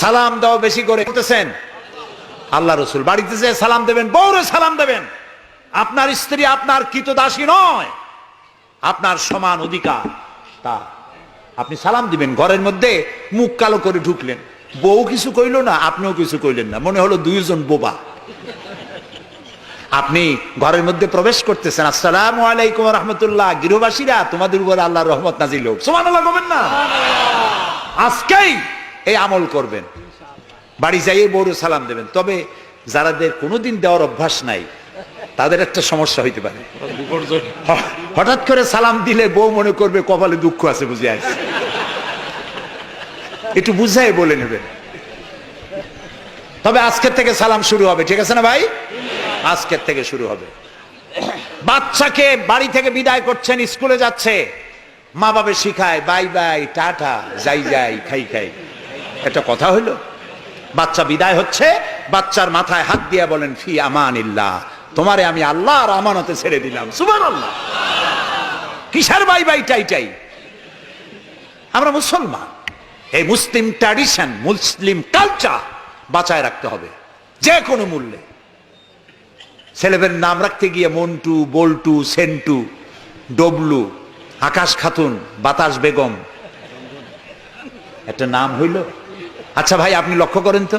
সালাম দাও বেশি করে। বলতেছেন, আল্লাহ রসুল, বাড়িতে যে সালাম দেবেন, বউরে সালাম দেবেন। আপনার স্ত্রী আপনার কৃতদাসী নয়, আপনার সমান অধিকার তা। আপনি সালাম দিবেন, ঘরের মধ্যে মুখ কালো করে ঢুকলেন। বউ কিছু কইল না, আপনিও কিছু কইলেন না, মনে হলো দুইজন বোবা। আপনি ঘরের মধ্যে প্রবেশ করতেছেন, আসসালাম আলাইকুম রহমতুল্লাহ, গৃহবাসীরা তোমাদের উপর আল্লাহ রহমত নাজিল হোক। সমান আল্লাহ না? আজকেই এই আমল করবেন। বাড়ি যাইয়ে বড় সালাম দেবেন। তবে যারাদের কোনোদিন দেওয়ার অভ্যাস নাই, তাদের একটা সমস্যা হইতে পারে। হঠাৎ করে সালাম দিলে বউ মনে করবে কপালে দুঃখ আছে বুঝে আছে একটু বুঝাই বলে নেবেন। তবে আজকের থেকে সালাম শুরু হবে, ঠিক আছে না ভাই? আজকের থেকে শুরু হবে। বাচ্চাকে বাড়ি থেকে বিদায় করছেন, স্কুলে যাচ্ছে। মা বাবা শিখায়, বাই বাই, টাটা, যাই যাই, খাই খাই। একটা কথা হইল, বাচ্চা বিদায় হচ্ছে, বাচ্চার মাথায় হাত দিয়ে বলেন, ফি আমানিল্লাহ, তোমারে আমি আল্লাহর আমানতে ছেড়ে দিলাম। সুবান আল্লাহ কিসের বাই বাই টাই টাই? আমরা মুসলমান। এই মুসলিম ট্র্যাডিশন মুসলিম কালচার বাঁচায় রাখতে হবে যে কোনো মূল্যে। ছেলেদের নাম রাখতে গিয়ে মন্টু, বল্টু, সেন্টু, ডবলু, আকাশ খাতুন, বাতাস বেগম, একটা নাম হইল আচ্ছা ভাই, আপনি লক্ষ্য করেন তো?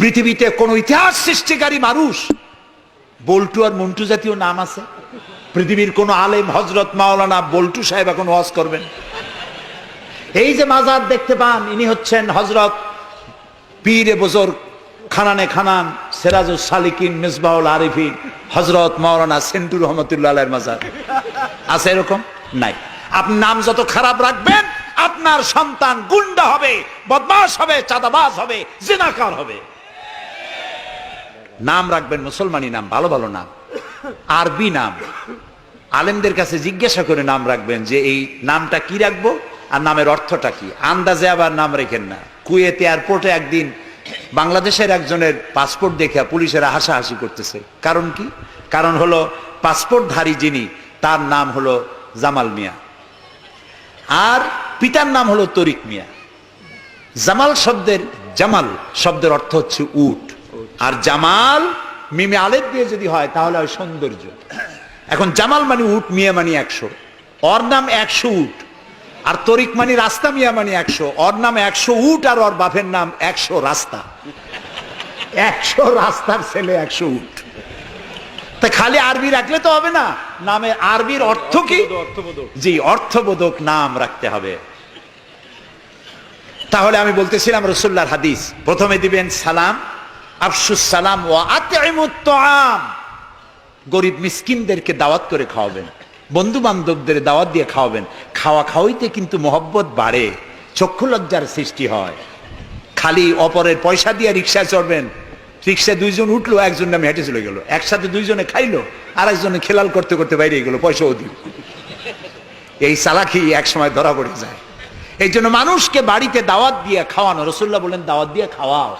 পৃথিবীতে কোন ইতিহাস সৃষ্টিকারী মানুষ, বল্টু আর মন্টু জাতীয় নাম আছে। পৃথিবীর কোন আলেম হজরত মাওলানা বল্টু সাহেব এখন ওয়াজ করবেন। এই যে মাজার দেখতে পান, ইনি হচ্ছেন হজরত পীরে বজর খানানে খানান সেরাজুল সালিকিন মিসবাউল আরিফিন হজরত মাওলানা সেন্টুর রহমতুল্লাহ মাজার। আছে এরকম? নাই। আপনি নাম যত খারাপ রাখবেন আপনার সন্তান গুন্ডা হবে বদমাস হবে, চাঁদাবাজ হবে, জিনাকার হবে। নাম রাখবেন মুসলমানি নাম, ভালো ভালো নাম। আরবি নাম। আলেমদের কাছে জিজ্ঞাসা করে নাম রাখবেন যে এই নামটা কি রাখব আর নামের অর্থটা কি। আন্দাজে আবার নাম রেখেন না। কুয়েতে এয়ারপোর্টে একদিন বাংলাদেশের একজনের পাসপোর্ট দেখে পুলিশেরা হাসাহাসি করতেছে। কারণ কি? কারণ হলো পাসপোর্টধারী যিনি, তার নাম হলো জামাল মিয়া। আর পিতার নাম হলো তরিক মিয়া। জামাল শব্দের জামাল শব্দের অর্থ হচ্ছে উট। আর জামাল মিমে আলের দিয়ে যদি হয়, তাহলে হয় সৌন্দর্য। এখন জামাল মানে উট, মিয়া মানে একশো। ওর নাম একশো উট। আর তরিক মানে রাস্তা, মিয়া মানে একশো। ওর নাম একশো উট আর ওর বাপের নাম একশো রাস্তা। একশো রাস্তার ছেলে একশো উট। তা খালি আরবি রাখলে তো হবে না। নামে আরবির অর্থ কি? জি অর্থবোধক নাম রাখতে হবে। তাহলে আমি বলতেছিলাম রসুল্লাহর হাদিস। প্রথমে দিবেন সালাম আফসুস সালাম ও আম গরিব মিসকিনদেরকে দাওয়াত করে খাওয়াবেন বন্ধু বান্ধবদের দাওয়াত দিয়ে খাওয়াবেন। খাওয়া খাওয়াইতে কিন্তু মহব্বত বাড়ে চক্ষু লজ্জার সৃষ্টি হয়। খালি অপরের পয়সা দিয়ে রিক্সায় চড়বেন রিক্সায় দুইজন উঠল, একজন নামে হেঁটে চলে গেল। একসাথে দুইজনে খাইলো আর একজনে খেলাল করতে করতে বাইরে গেলো, পয়সাও দিল। এই চালাকি এক সময় ধরা পড়ে যায়। এই জন্য মানুষকে বাড়িতে দাওয়াত দিয়ে খাওয়ানো রসুল্লাহ বলেন দাওয়াত দিয়ে খাওয়াও।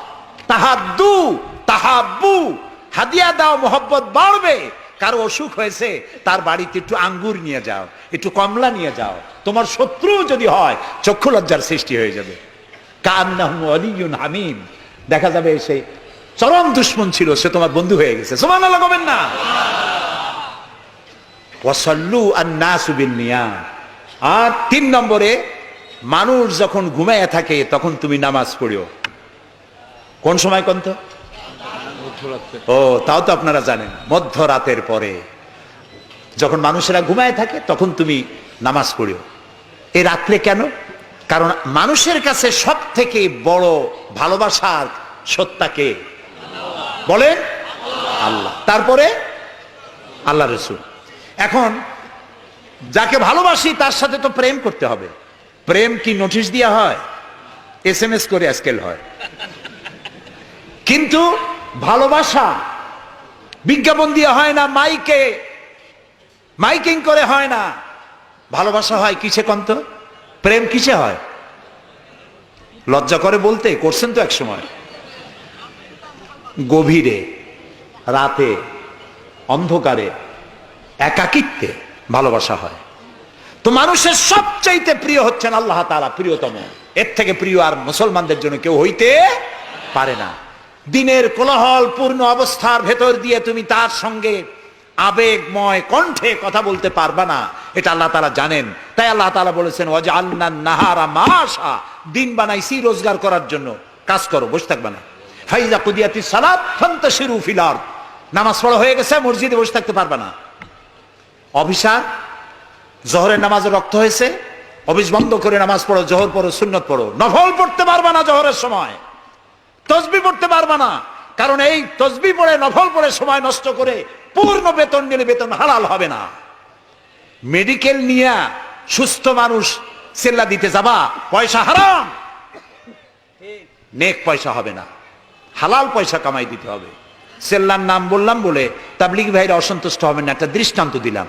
তাহাদ্দু, তাহাব্বু, হাদিয়া দাও, মোহব্বত বাড়বে। কারও অসুখ হয়েছে, তার বাড়িতে একটু আঙ্গুর নিয়ে যাও, একটু কমলা নিয়ে যাও। তোমার শত্রু যদি হয়, চক্ষু লজ্জার সৃষ্টি হয়ে যাবে। অলিয়ুন হামিম। দেখা যাবে সে চরম দুশ্মন ছিল সে তোমার বন্ধু হয়ে গেছে। সমান লাগাবেন না। ওয়াসাল্লু আর তিন নম্বরে মানুষ যখন ঘুমাইয়া থাকে তখন তুমি নামাজ পড়িও। কোন সময় কোন তো ও তাও তো আপনারা জানেন মধ্যরাতের পরে। যখন মানুষেরা ঘুমায় থাকে তখন তুমি নামাজ পড়িও। এ রাত্রে কেন? কারণ মানুষের কাছে সব থেকে বড় ভালোবাসার সত্তাকে বলেন আল্লাহ। তারপরে? আল্লাহ রসুল। এখন, যাকে ভালোবাসি, তার সাথে তো প্রেম করতে হবে। প্রেম কি নোটিশ দেওয়া হয়? এস এম এস করে আজকাল হয়। কিন্তু ভালোবাসা বিজ্ঞাপন দিয়ে হয় না, মাইকে। মাইকিং করে হয় না। ভালোবাসা হয় কিসে কন্ত? প্রেম কিসে হয়? লজ্জা করে বলতে, করছেন তো এক সময় গভীরে, রাতে, অন্ধকারে, একাকিত্বে ভালোবাসা হয়। তো মানুষের সবচাইতে প্রিয় হচ্ছেন আল্লাহ তালা প্রিয়তম। এর থেকে প্রিয় আর মুসলমানদের জন্য কেউ হইতে পারে না। দিনের কোলাহল, পূর্ণ অবস্থার ভেতর দিয়ে তুমি তার সঙ্গে আবেগময় কণ্ঠে কথা বলতে পারবা না। এটা আল্লাহ তালা জানেন। তাই আল্লাহ তালা বলেছেন ওয়াজ আল্লাহ নাহারা মাসা দিন বানাইছি রোজগার করার জন্য। কাজ করো, বসে থাকবা না। ফাইজা কুদিয়াতি সালাত, ফান্তাশিরু ফিল আরদ। নামাজ পড়া হয়ে গেছে, মসজিদে বসে থাকতে পারবা না। অভিশাপ জহরের নামাজে রক্ত হয়েছে, অফিস বন্ধ করে নামাজ পড়ো, জহর পড়ো, সুন্নত পড়ো। নফল পড়তে পারবা না জহরের সময়। তসবি পড়তে পারবা না। কারণ এই তসবি পড়ে, নফল পড়ে সময় নষ্ট করে পূর্ণ বেতন নিলে বেতন হালাল হবে না। মেডিকেল নিয়ে সুস্থ মানুষ সেল্লা দিতে যাবা, পয়সা হারাম। নেক পয়সা হবে না। হালাল পয়সা কামাই দিতে হবে। সেল্লার নাম বললাম বলে তাবলিগি ভাইরা অসন্তুষ্ট হবেন না, একটা দৃষ্টান্ত দিলাম।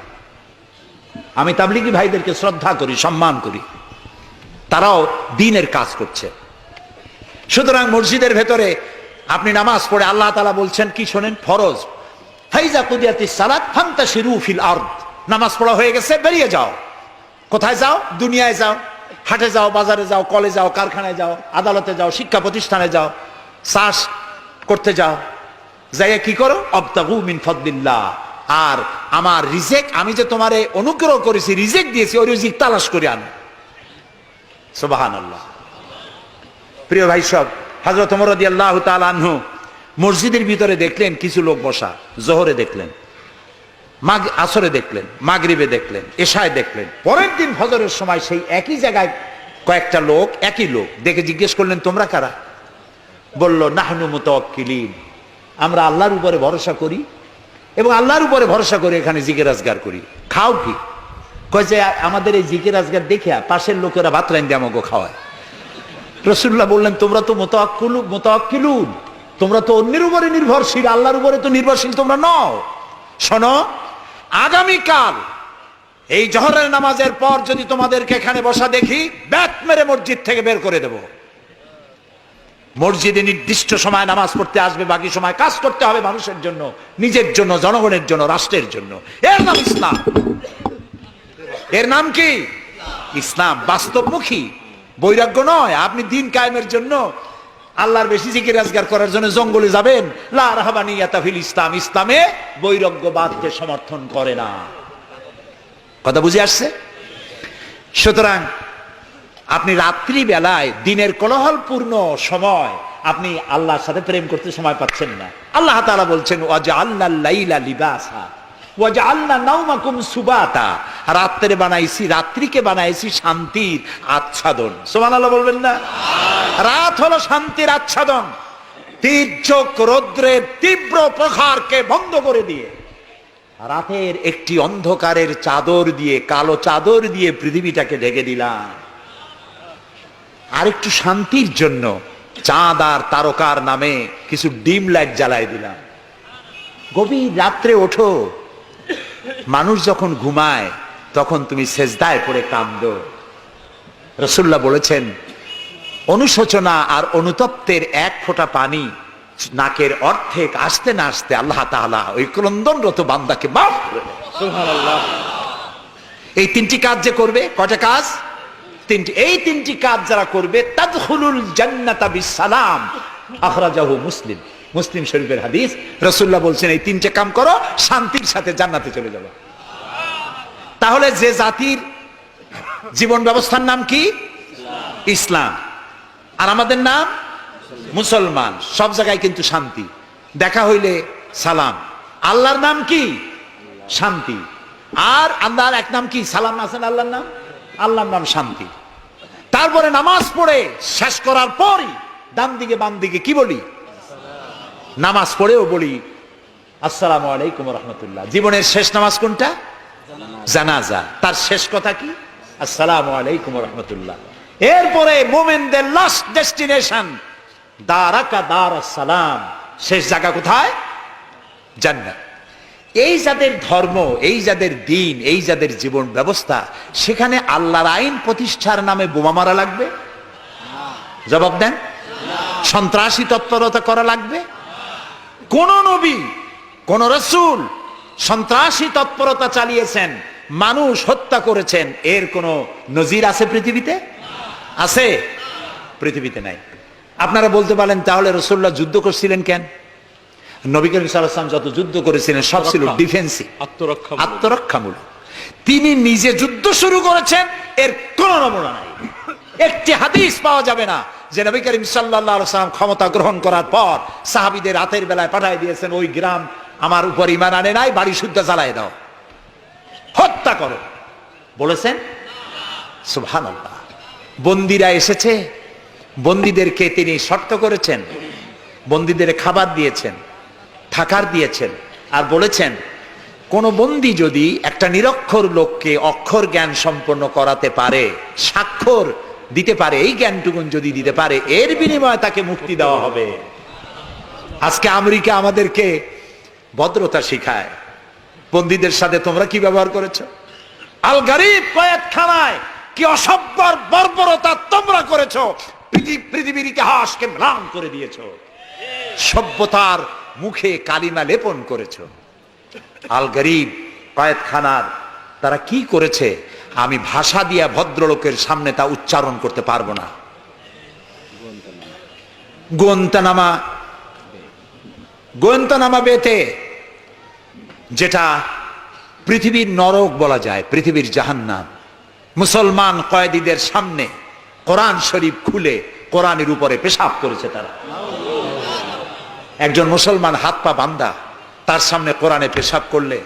আমি তাবলিগি ভাইদেরকে শ্রদ্ধা করি, সম্মান করি। তারাও দিনের কাজ করছে। সুতরাং মসজিদের ভেতরে আপনি নামাজ পড়ে আল্লাহ তালা বলছেন, কি শোনেন? ফরজ। ফাইজা কুদিয়াতি সালাত ফান্তা শিরু ফিল আরদ। নামাজ পড়া হয়ে গেছে, বেরিয়ে যাও। কোথায় যাও? দুনিয়ায় যাও। হাটে যাও, বাজারে যাও, কলে যাও, কারখানায় যাও, আদালতে যাও, শিক্ষা প্রতিষ্ঠানে যাও। চাষ করতে যাও। যাইয়া কি করো? অবতাবু মিন ফদলিল্লাহ। আর আমার রিজেক, আমি যে তোমারে অনুগ্রহ করেছি, রিজেক দিয়েছি, ওই রিজিক তালাশ করে আনো। সুবাহান প্রিয় ভাই সব হজরত মরদি আল্লাহ তালু মসজিদের ভিতরে দেখলেন, কিছু লোক বসা, জোহরে দেখলেন, মাগ, আসরে দেখলেন, মাগরিবে দেখলেন, এশায় দেখলেন। পরের দিন ফজরের সময় সেই একই জায়গায় কয়েকটা লোক, একই লোক, দেখে জিজ্ঞেস করলেন, তোমরা কারা? বলল, নাহনু মুতাওয়াক্কিলিন। আমরা আল্লাহর উপরে ভরসা করি এবং আল্লাহর উপরে ভরসা করে এখানে জিকির আজগার করি। খাও কি? কয় যে, আমাদের এই জিকির আজগার দেখে পাশের লোকেরা ভাত রাইন দিয়ে আমাকে খাওয়ায়। রসুল্লাহ বললেন, তোমরা তো মোতাক্কুলু মোতাক্কিলুন তোমরা তো অন্যের উপরে নির্ভরশীল। আল্লাহর উপরে তো নির্ভরশীল তোমরা নও। শোনো, আগামীকাল এই জহরের নামাজের পর যদি তোমাদেরকে এখানে বসা দেখি ব্যাট মেরে মসজিদ থেকে বের করে দেব। মসজিদে নির্দিষ্ট সময় নামাজ পড়তে আসবে, বাকি সময় কাজ করতে হবে মানুষের জন্য, নিজের জন্য, জনগণের জন্য, রাষ্ট্রের জন্য। এর নাম ইসলাম। এর নাম কি? ইসলাম, বাস্তবমুখী, বৈরাগ্য নয়। আপনি দিন কায়েমের জন্য আল্লাহর বেশি জিকির রাজগার করার জন্য জঙ্গলে যাবেন। লা রাহাবানি ইয়াতাফিল ইসলাম। ইসলামে বৈরাগ্যবাদকে সমর্থন করে না। কথা বুঝে আসছে? সুতরাং আপনি রাত্রি বেলায় দিনের কোলাহলপূর্ণ সময় আপনি আল্লাহর সাথে প্রেম করতে সময় পাচ্ছেন না। আল্লাহ তালা বলছেন ওয়াজা আল্লাহ লাইলা লিবাসা ওয়াজা আল্লাহ নাউমাকুম সুবাতা। রাত্রে বানাইছি রাত্রিকে বানাইছি শান্তির আচ্ছাদন। সুবহানাল্লাহ বলবেন না? রাত হলো শান্তির আচ্ছাদন। তীর্যক রৌদ্রের তীব্র প্রখারকে বন্ধ করে দিয়ে রাতের একটি অন্ধকারের চাদর দিয়ে কালো চাদর দিয়ে পৃথিবীটাকে ঢেকে দিলাম। আর একটু শান্তির জন্য চাঁদ আর তারকার নামে কিছু ডিম লাইট জ্বালাই দিলাম। গভীর রাত্রে ওঠো। মানুষ যখন ঘুমায় তখন তুমি সেজদায় পড়ে কান্দ। রসুল্লাহ বলেছেন অনুশোচনা আর অনুতপ্তের এক ফোঁটা পানি নাকের অর্ধেক আসতে না আসতে আল্লাহ তাআলা ওই ক্রন্দনরত বান্দাকে মাফ করে এই তিনটি কাজ যে করবে কটা কাজ? তিনটি, এই তিনটি কাজ যারা করবে, তাদখুলুল জান্নাতা বিসালাম আখরাজাহু মুসলিম। মুসলিম শরীফের হাদিস রসুল্লাহ বলছেন, এই তিনটে কাম করো, শান্তির সাথে জান্নাতে চলে যাবে। তাহলে যে জাতির জীবন ব্যবস্থার নাম কি? ইসলাম। আর আমাদের নাম? মুসলমান। সব জায়গায় কিন্তু শান্তি। দেখা হইলে সালাম। আল্লাহর নাম কি? শান্তি। আর আল্লাহর এক নাম কি? সালাম আছেন আল্লাহর নাম? আল্লাহর নাম শান্তি। তারপরে নামাজ পড়ে শেষ করার পরই ডান দিকে, বাম দিকে কি বলি? নামাজ পড়েও বলি, আসসালাম আলাইকুম রহমতুল্লাহ। জীবনের শেষ নামাজ কোনটা? জানাজা। তার শেষ কথা কি? আসসালামু আলাইকুম রহমতুল্লাহ। এরপরে মোমেনদের লাস্ট ডেস্টিনেশন দারাকা দার সালাম। শেষ জায়গা কোথায়? জান্নাত। এই যাদের ধর্ম, এই যাদের দিন, এই যাদের জীবন ব্যবস্থা, সেখানে আল্লাহর আইন প্রতিষ্ঠার নামে বোমা মারা লাগবে? জবাব দেন। সন্ত্রাসী তৎপরতা করা লাগবে? কোন নবী, কোন রসুল সন্ত্রাসী তৎপরতা চালিয়েছেন, মানুষ হত্যা করেছেন, এর কোন নজির আছে পৃথিবীতে? আছে। পৃথিবীতে নাই। আপনারা বলতে পারেন, তাহলে রসুল্লাহ যুদ্ধ করছিলেন কেন? নবী করিম সাল্লাম যত যুদ্ধ করেছিলেন সব ছিল। ডিফেন্সিভ আত্মরক্ষা আত্মরক্ষামূলক। তিনি নিজে যুদ্ধ শুরু করেছেন এর কোন নমুনা নাই। একটি হাদিস পাওয়া যাবে না যে নবী করিম সাল্লাম ক্ষমতা গ্রহণ করার পর সাহাবীদের রাতের বেলায় পাঠিয়ে দিয়েছেন ওই গ্রাম আমার উপর ইমান আনে নাই বাড়ি শুদ্ধ জ্বালায় দাও। হত্যা করো। বলেছেন? সুবহানাল্লাহ। বন্দিরা এসেছে। বন্দিদেরকে তিনি শর্ত করেছেন। বন্দিদের খাবার দিয়েছেন। থাকার দিয়েছেন আর বলেছেন, কোন বন্দী যদি একটা নিরক্ষর লোককে অক্ষর জ্ঞান সম্পন্ন করাতে পারে, স্বাক্ষর দিতে পারে, এই জ্ঞানটুকুন যদি দিতে পারে, এর বিনিময়ে তাকে মুক্তি দেওয়া হবে। আজকে আমেরিকা আমাদেরকে ভদ্রতা শিখায়। বন্দীদের সাথে তোমরা কি ব্যবহার করেছ? আল গরিব কয়েকখানায় কি অসভ্যর বর্বরতা তোমরা করেছ পৃথি- পৃথিবীর ইতিহাসকে ম্লান করে দিয়েছ। সভ্যতার মুখে কালিমা লেপন করেছ। আল গরিব কয়েকখানার তারা কি করেছে? আমি ভাষা দিয়া ভদ্রলোকের সামনে তা উচ্চারণ করতে পারব না। গোয়েন্তানামা। গোয়েন্তানামা বেতে, যেটা পৃথিবীর নরক বলা যায়, পৃথিবীর জাহান্নাম। মুসলমান কয়েদিদের সামনে কোরআন শরীফ খুলে কোরআনের উপরে পেশাব করেছে তারা। একজন মুসলমান হাত পা বান্দা, তার সামনে কোরআনে পেশাব করলে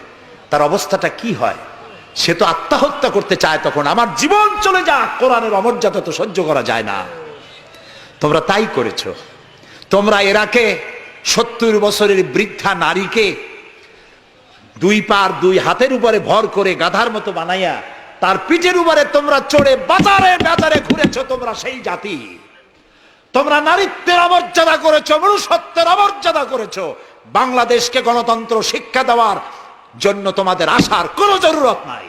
তার অবস্থাটা কি হয়? সে তো আত্মহত্যা করতে চায় তখন, আমার জীবন চলে যাক, কোরআনের অমর্যাদা তো সহ্য করা যায় না। তোমরা তাই করেছ। তোমরা এরাকে সত্তর বছরের বৃদ্ধা নারীকে দুই পার দুই হাতের উপরে ভর করে গাধার মতো বানাইয়া, তার পিঠের উপরে তোমরা চড়ে বাজারে বাজারে ঘুরেছ, তোমরা সেই জাতি। তোমরা নারীত্বের অমর্যাদা করেছ, মনুষ্যত্বের অমর্যাদা করেছ। বাংলাদেশকে গণতন্ত্র শিক্ষা দেওয়ার জন্য তোমাদের আসার কোনো জরুরত নাই।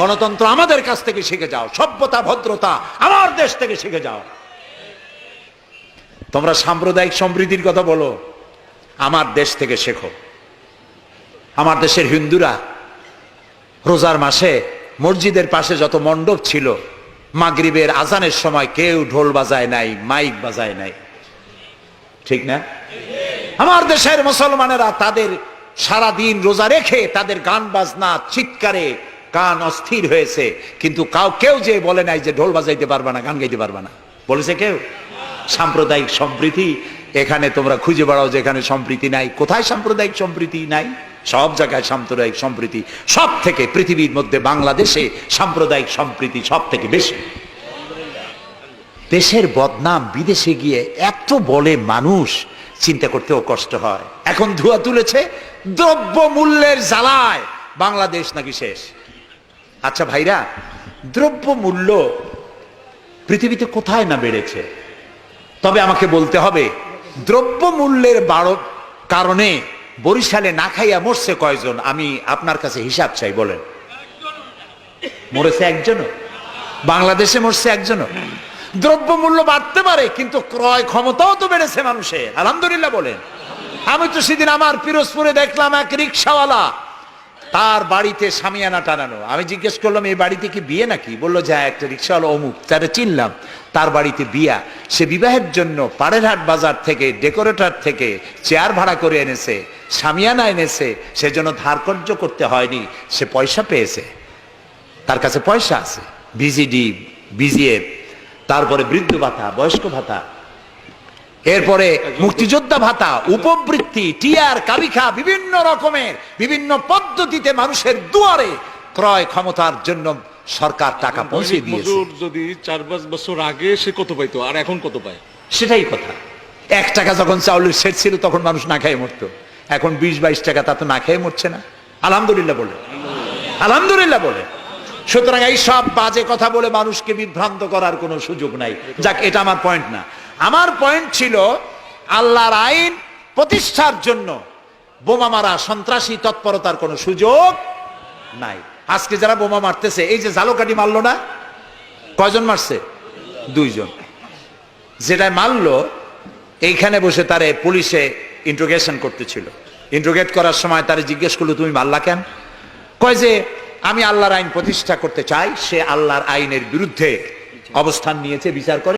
গণতন্ত্র আমাদের কাছ থেকে শিখে যাও, সভ্যতা, ভদ্রতা আমার দেশ থেকে শিখে যাও। তোমরা সাম্প্রদায়িক সমৃদ্ধির কথা বলো, আমার দেশ থেকে শেখো। আমার দেশের হিন্দুরা রোজার মাসে মসজিদের পাশে যত মণ্ডপ ছিল মাগরিবের আজানের সময় কেউ ঢোল বাজায় নাই, মাইক বাজায় নাই। ঠিক না? আমার দেশের মুসলমানেরা তাদের সারা দিন রোজা রেখে তাদের গান বাজনা, চিৎকারে গান অস্থির হয়েছে। কিন্তু কাউ কেউ যে বলে নাই যে ঢোল বাজাইতে পারবা না, গান গাইতে পারবা না। বলেছে কেউ? সাম্প্রদায়িক সম্প্রীতি। এখানে তোমরা খুঁজে বেড়াও যেখানে সম্প্রীতি নাই। কোথায় সাম্প্রদায়িক সম্প্রীতি নাই? সব জায়গায় সাম্প্রদায়িক সম্প্রীতি, সব থেকে পৃথিবীর মধ্যে বাংলাদেশে সাম্প্রদায়িক সম্প্রীতি সব থেকে বেশি। দেশের বদনাম বিদেশে গিয়ে এত বলে মানুষ, চিন্তা করতেও কষ্ট হয়। এখন ধোয়া তুলেছে দ্রব্য মূল্যের জ্বালায় বাংলাদেশ নাকি শেষ। আচ্ছা ভাইরা দ্রব্য মূল্য পৃথিবীতে কোথায় না বেড়েছে? তবে আমাকে বলতে হবে দ্রব্য মূল্যের বাড়ো কারণে বরিশালে না খাইয়া মরছে কয়জন? আমি আপনার কাছে হিসাব চাই, বলেন। মরেছে একজনও? বাংলাদেশে মরছে একজনও? দ্রব্য মূল্য বাড়তে পারে, কিন্তু ক্রয় ক্ষমতাও তো বেড়েছে মানুষের। আলহামদুলিল্লাহ বলেন। আমি তো সেদিন আমার পিরোজপুরে দেখলাম এক রিক্সাওয়ালা তার বাড়িতে সামিয়ানা টানানো। আমি জিজ্ঞেস করলাম এই বাড়িতে কি বিয়ে নাকি? বলল, যে, একটা রিক্সাওয়ালা অমুক, তারা চিনলাম, তার বাড়িতে বিয়া। সে বিবাহের জন্য পাড়েরহাট বাজার থেকে, ডেকোরেটর থেকে চেয়ার ভাড়া করে এনেছে সামিয়ানা এনেছে, সেজন্য ধারকর্য করতে হয়নি, সে পয়সা পেয়েছে। তার কাছে পয়সা আছে, বিজিডি, বিজিএফ, তারপরে বৃদ্ধ ভাতা, বয়স্ক ভাতা এরপরে মুক্তিযোদ্ধা ভাতা উপবৃত্তি টিয়ার কাবিখা বিভিন্ন রকমের বিভিন্ন পদ্ধতিতে মানুষের দুয়ারে ক্রয় ক্ষমতার জন্য সরকার টাকা পৌঁছে দিয়েছে। যদি চার পাঁচ বছর আগে সে কত পাইতো? আর এখন কত পায়? সেটাই কথা। এক টাকা যখন চাউলের সেট ছিল তখন মানুষ না খেয়ে মরতো। এখন বিশ বাইশ টাকা তা তো না খেয়ে মরছে না। আলহামদুলিল্লাহ বলে। আলহামদুলিল্লাহ বলে। সুতরাং এই সব বাজে কথা বলে মানুষকে বিভ্রান্ত করার কোনো সুযোগ নাই। যাক এটা আমার পয়েন্ট না। আমার পয়েন্ট ছিল আল্লাহর আইন প্রতিষ্ঠার জন্য বোমা মারা সন্ত্রাসী তৎপরতার কোনো সুযোগ নাই। আজকে যারা বোমা মারতেছে, এই যে জালোকাটি মারলো না? কয়জন মারছে? দুইজন। যেটা মারলো, এইখানে বসে তারে পুলিশে ইন্ট্রোগেশন করতেছিল। ইন্ট্রোগেট করার সময় তারে জিজ্ঞেস করল, তুমি মারলা কেন? কয় যে, আমি আল্লাহর আইন প্রতিষ্ঠা করতে চাই, সে আল্লাহর আইনের বিরুদ্ধে অবস্থান নিয়েছে, বিচার করে।